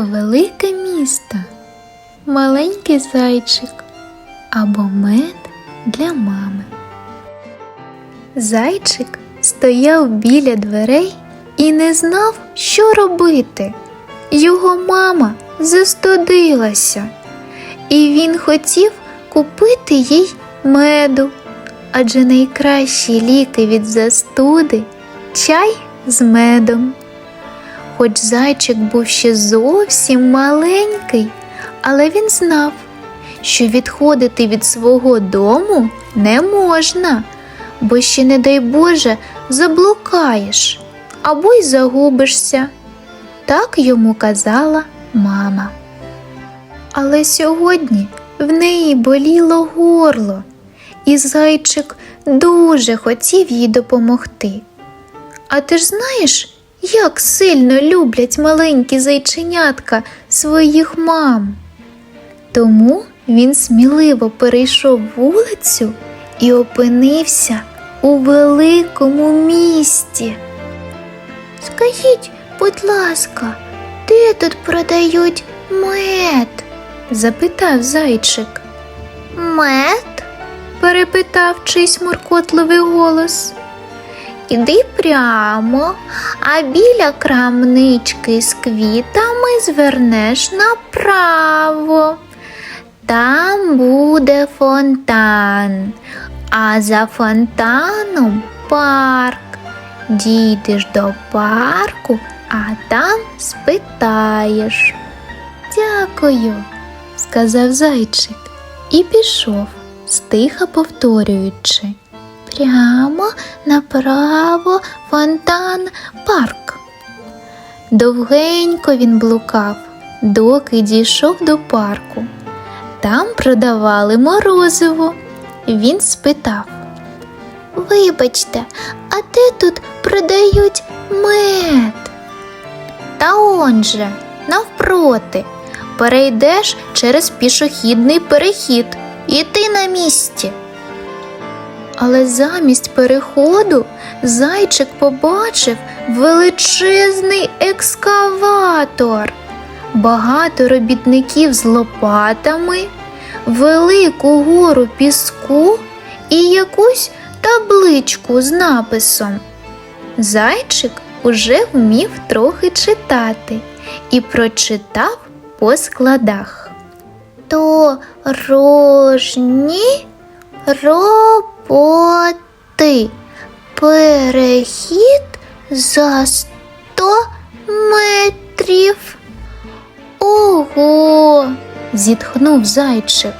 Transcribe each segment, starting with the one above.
велике місто, маленький зайчик або мед для мами. Зайчик стояв біля дверей і не знав, що робити. Його мама застудилася, і він хотів купити їй меду, адже найкращі ліки від застуди чай з медом. Хоч зайчик був ще зовсім маленький, але він знав, що відходити від свого дому не можна, бо ще, не дай Боже, заблукаєш або й загубишся. Так йому казала мама. Але сьогодні в неї боліло горло, і зайчик дуже хотів їй допомогти. А ти ж знаєш, як сильно люблять маленькі зайченятка своїх мам. Тому він сміливо перейшов вулицю і опинився у великому місті. Скажіть, будь ласка, де тут продають мед? запитав зайчик. Мед? перепитав чийсь муркотливий голос. Іди прямо, а біля крамнички з квітами звернеш направо. Там буде фонтан, а за фонтаном парк. Дійдеш до парку, а там спитаєш. Дякую, сказав зайчик і пішов, стиха повторюючи. Прямо направо фонтан парк. Довгенько він блукав, доки дійшов до парку. Там продавали морозиво. Він спитав. Вибачте, а де тут продають мед? Та он же, навпроти, перейдеш через пішохідний перехід і ти на місці. Але замість переходу зайчик побачив величезний екскаватор, багато робітників з лопатами, велику гору піску і якусь табличку з написом. Зайчик уже вмів трохи читати і прочитав по складах. Дорожні роботи. Перехід за сто метрів. Ого, зітхнув зайчик.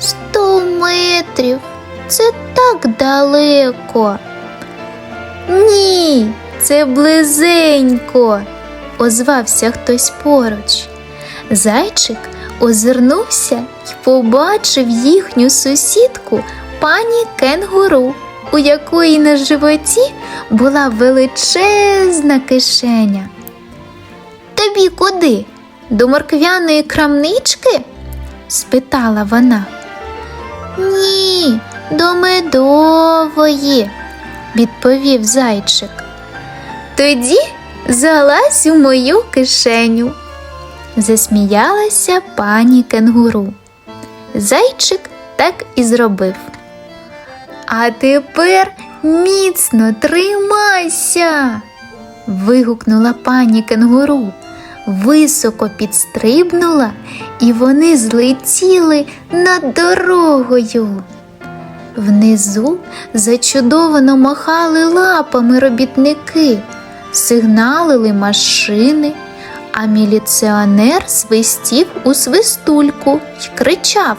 Сто метрів. Це так далеко. Ні, це близенько, озвався хтось поруч. Зайчик озирнувся і побачив їхню сусідку пані кенгуру, у якої на животі була величезна кишеня. Тобі куди? До морквяної крамнички? спитала вона. Ні, до медової, відповів зайчик. Тоді залазь у мою кишеню засміялася пані кенгуру. Зайчик так і зробив. А тепер міцно тримайся. вигукнула пані кенгуру, високо підстрибнула, і вони злетіли над дорогою. Внизу зачудовано махали лапами робітники, сигналили машини а міліціонер свистів у свистульку й кричав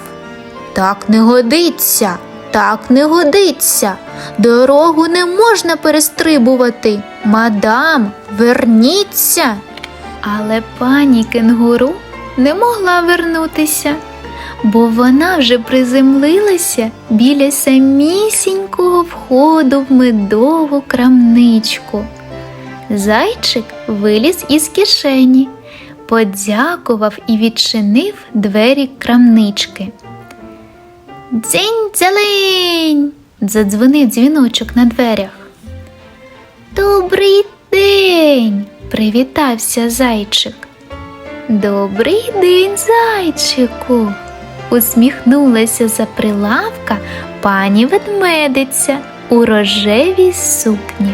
Так не годиться, так не годиться. Дорогу не можна перестрибувати. Мадам, верніться. Але пані кенгуру не могла вернутися, бо вона вже приземлилася біля самісінького входу в медову крамничку. Зайчик виліз із кишені, подякував і відчинив двері крамнички. Дзінь дзелень! задзвонив дзвіночок на дверях. Добрий день! привітався зайчик. Добрий день, зайчику. усміхнулася за прилавка пані ведмедиця у рожевій сукні.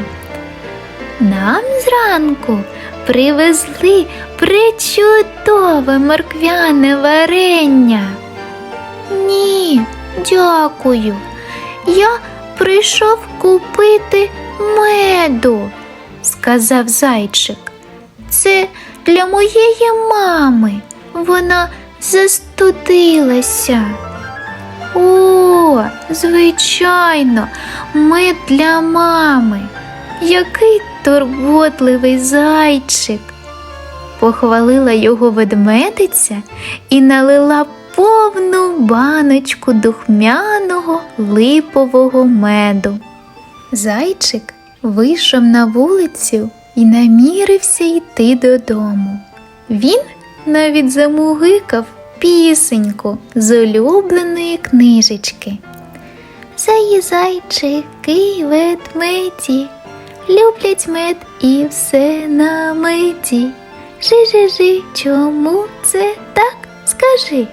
Нам зранку привезли причудове морквяне варення. Ні, дякую. Я прийшов купити меду, сказав зайчик. Це для моєї мами. Вона застудилася. О, звичайно, мед для мами. Який турботливий зайчик. Похвалила його ведмедиця і налила повну баночку духмяного липового меду. Зайчик вийшов на вулицю і намірився йти додому. Він навіть замугикав пісеньку з улюбленої книжечки. Заї зайчики ведмеді, люблять мед і все на меді. Жи-жи-жи, чому це так? Скажи.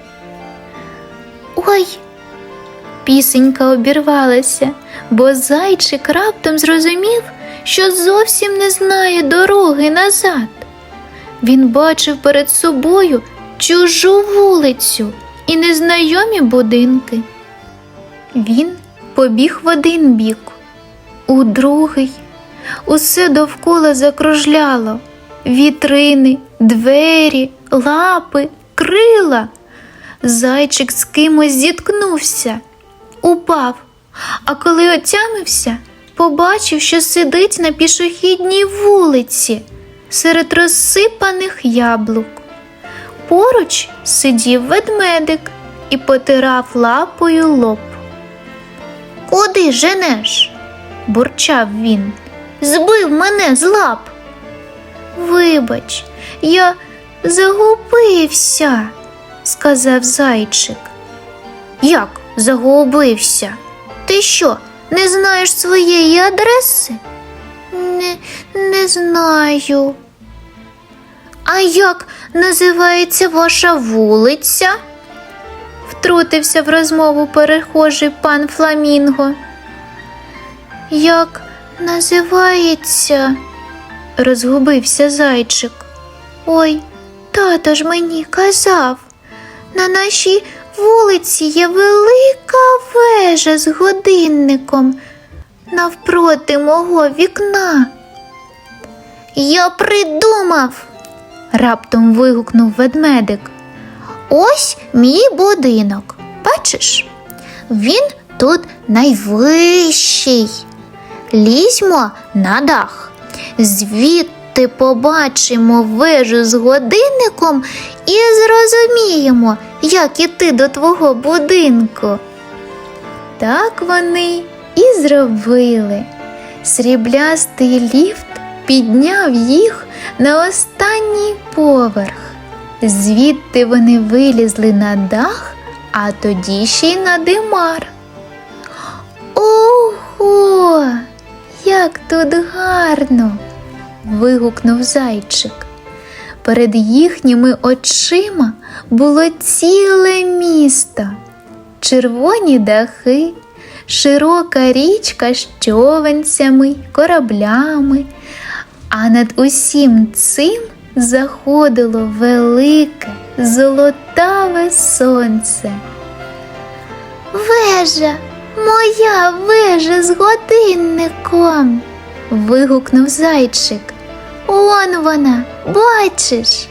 Ой, пісенька обірвалася, бо зайчик раптом зрозумів, що зовсім не знає дороги назад. Він бачив перед собою чужу вулицю і незнайомі будинки. Він побіг в один бік, у другий. Усе довкола закружляло вітрини, двері, лапи, крила. Зайчик з кимось зіткнувся, упав, а коли отямився, побачив, що сидить на пішохідній вулиці серед розсипаних яблук. Поруч сидів ведмедик і потирав лапою лоб. Куди женеш? бурчав він. Збив мене з лап. Вибач, я загубився, сказав зайчик. Як загубився? Ти що, не знаєш своєї адреси? Не, не знаю. А як називається ваша вулиця? втрутився в розмову перехожий пан Фламінго. Як називається? розгубився зайчик. Ой, тато ж мені казав. На нашій вулиці є велика вежа з годинником навпроти мого вікна. Я придумав, раптом вигукнув ведмедик. Ось мій будинок. Бачиш? Він тут найвищий. Лізьмо на дах. Звідти побачимо вежу з годинником і зрозуміємо, як іти до твого будинку. Так вони і зробили. Сріблястий ліфт підняв їх на останній поверх. Звідти вони вилізли на дах, а тоді ще й на димар. Ого, як тут гарно. Вигукнув зайчик. Перед їхніми очима було ціле місто, червоні дахи, широка річка з човенцями, кораблями, а над усім цим заходило велике золотаве сонце. Вежа, моя вежа з годинником. вигукнув зайчик. Он вона, бачиш.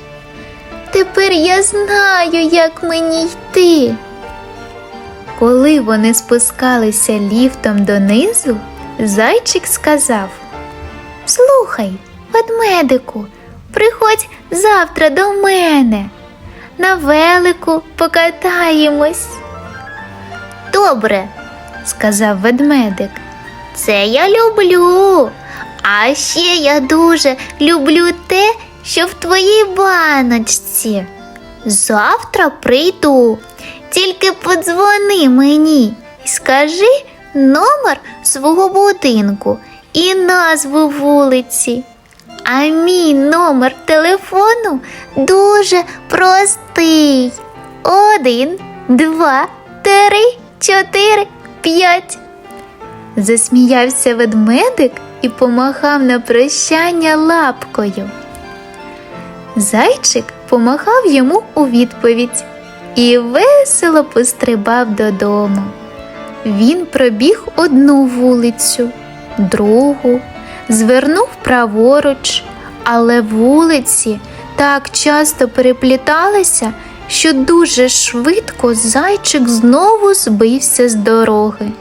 Тепер я знаю, як мені йти. Коли вони спускалися ліфтом донизу, зайчик сказав Слухай, ведмедику, приходь завтра до мене. На велику покатаємось. Добре, сказав ведмедик. Це я люблю. А ще я дуже люблю те, що в твоїй баночці. Завтра прийду. Тільки подзвони мені і скажи номер свого будинку і назву вулиці. А мій номер телефону дуже простий. Один, два, три, чотири, п'ять. Засміявся ведмедик і помахав на прощання лапкою. Зайчик помахав йому у відповідь і весело пострибав додому. Він пробіг одну вулицю, другу, звернув праворуч, але вулиці так часто перепліталися, що дуже швидко зайчик знову збився з дороги.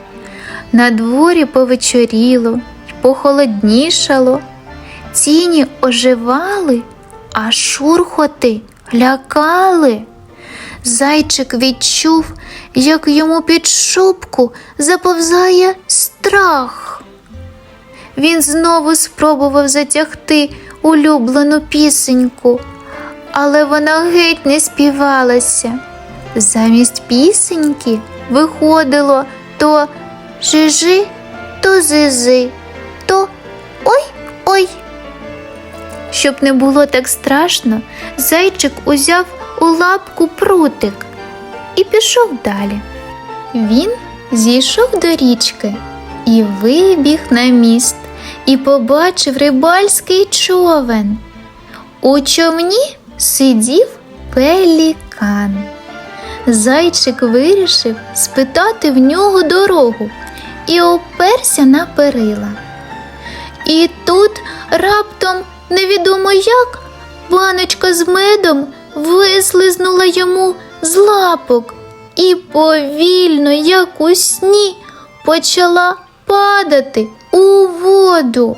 На дворі повечоріло похолоднішало, тіні оживали, а шурхоти лякали. Зайчик відчув, як йому під шубку заповзає страх. Він знову спробував затягти улюблену пісеньку, але вона геть не співалася. Замість пісеньки виходило то жижи, то зизи, ой-ой. Щоб не було так страшно, зайчик узяв у лапку прутик і пішов далі. Він зійшов до річки і вибіг на міст, і побачив рибальський човен. У човні сидів пелікан. Зайчик вирішив спитати в нього дорогу і оперся на перила. І тут раптом невідомо як баночка з медом вислизнула йому з лапок і повільно, як у сні, почала падати у воду.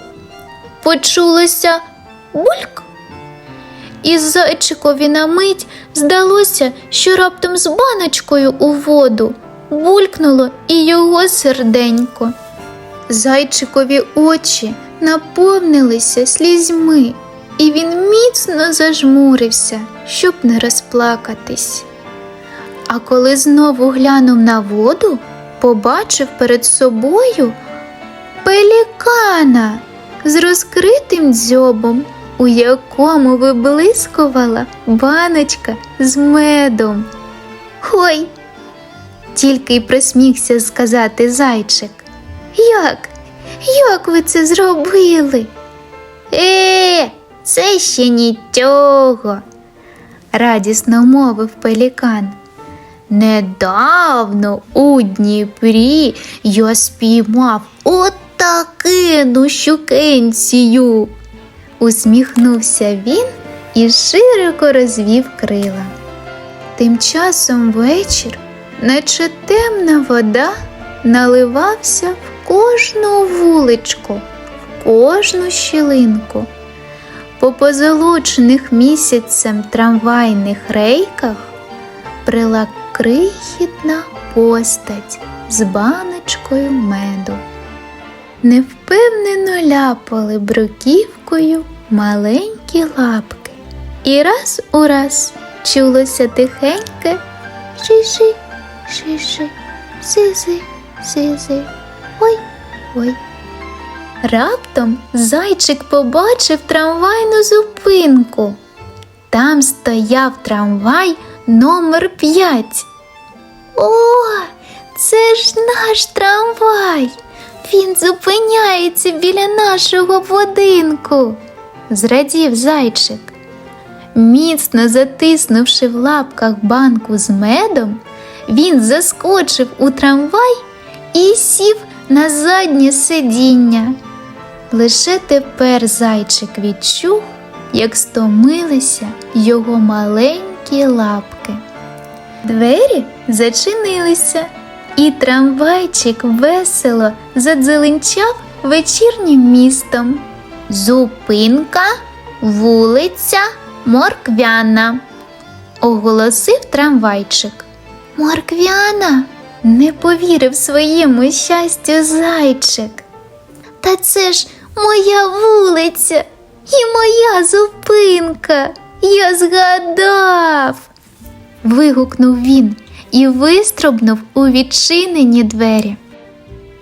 Почулося бульк. І зайчикові на мить здалося, що раптом з баночкою у воду булькнуло і його серденько. Зайчикові очі наповнилися слізьми, і він міцно зажмурився, щоб не розплакатись. А коли знову глянув на воду, побачив перед собою пелікана з розкритим дзьобом, у якому виблискувала баночка з медом. Ой, тільки й присмігся сказати зайчик. Як? Як ви це зробили? Е, це ще нічого, радісно мовив пелікан. Недавно у Дніпрі я спіймав отакину щукенцію. Усміхнувся він і широко розвів крила. Тим часом вечір, наче темна вода, наливався в кожну вуличку, в кожну щілинку. По позолочених місяцем трамвайних рейках брела крихітна постать з баночкою меду. Невпевнено ляпали бруківкою маленькі лапки, і раз у раз чулося тихеньке шиши, шиши, сизи, сизи, ой, ой. Раптом зайчик побачив трамвайну зупинку. Там стояв трамвай номер 5. О, це ж наш трамвай. Він зупиняється біля нашого будинку, зрадів зайчик. Міцно затиснувши в лапках банку з медом, він заскочив у трамвай і сів на заднє сидіння. Лише тепер зайчик відчув, як стомилися його маленькі лапки. Двері зачинилися, і трамвайчик весело задзеленчав вечірнім містом. Зупинка, вулиця Морквяна, оголосив трамвайчик. Морквяна не повірив своєму щастю зайчик. Та це ж моя вулиця і моя зупинка. Я згадав. вигукнув він і вистрибнув у відчинені двері.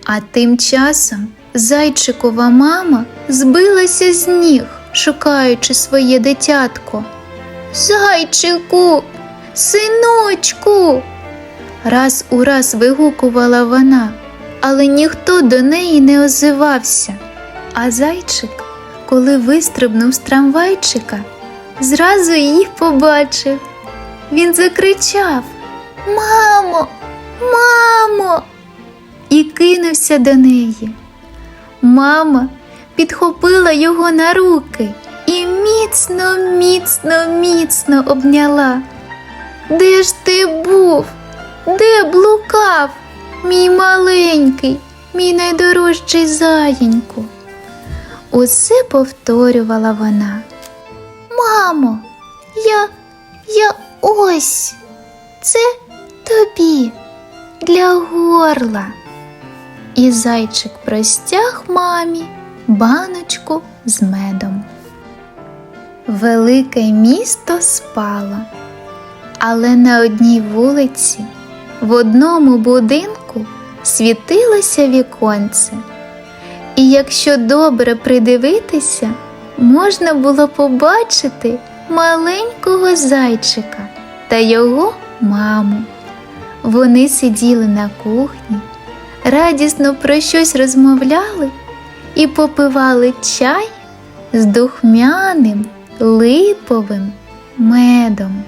А тим часом зайчикова мама збилася з ніг, шукаючи своє дитятко. Зайчику, синочку. Раз у раз вигукувала вона, але ніхто до неї не озивався. А зайчик, коли вистрибнув з трамвайчика, зразу їх побачив. Він закричав Мамо, мамо! і кинувся до неї. Мама підхопила його на руки і міцно, міцно, міцно обняла. Де ж ти був? Де блукав, мій маленький, мій найдорожчий заєньку? Усе повторювала вона. Мамо, я, я ось. Це тобі для горла. І зайчик простяг мамі баночку з медом. Велике місто спало, але на одній вулиці, в одному будинку світилося віконце. І якщо добре придивитися, можна було побачити маленького зайчика та його маму. Вони сиділи на кухні, радісно про щось розмовляли і попивали чай з духмяним липовим медом.